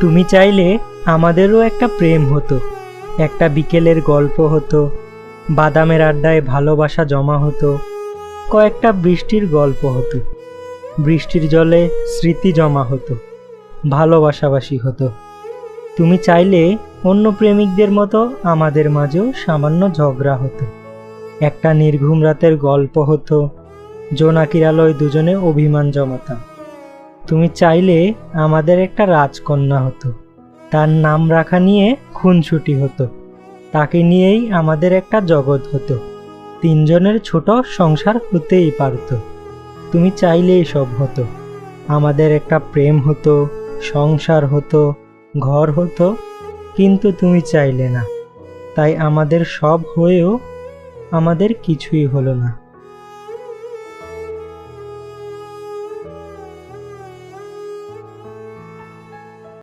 তুমি চাইলে আমাদেরও একটা প্রেম হতো, একটা বিকেলের গল্প হতো, বাদামের আড্ডায় ভালোবাসা জমা হতো, কয়েকটা বৃষ্টির গল্প হতো, বৃষ্টির জলে স্মৃতি জমা হতো, ভালোবাসাবাসি হতো। তুমি চাইলে অন্য প্রেমিকদের মতো আমাদের মাঝেও সামান্য ঝগড়া হতো, একটা নির্ঘুম রাতের গল্প হতো, জোনাকির আলোয় দুজনে অভিমান জমাতাম। তুমি চাইলে আমাদের একটা রাজকন্যা হতো। তার নাম রাখা নিয়ে খুনছুটি হতো। তাকে নিয়েই আমাদের একটা জগৎ হতো। তিনজনের ছোট সংসার হতেই পারতো। তুমি চাইলেই সব হতো। আমাদের একটা প্রেম হতো, সংসার হতো, ঘর হতো, কিন্তু তুমি চাইলে না। তাই আমাদের সব হয়েও আমাদের কিছুই হলো না।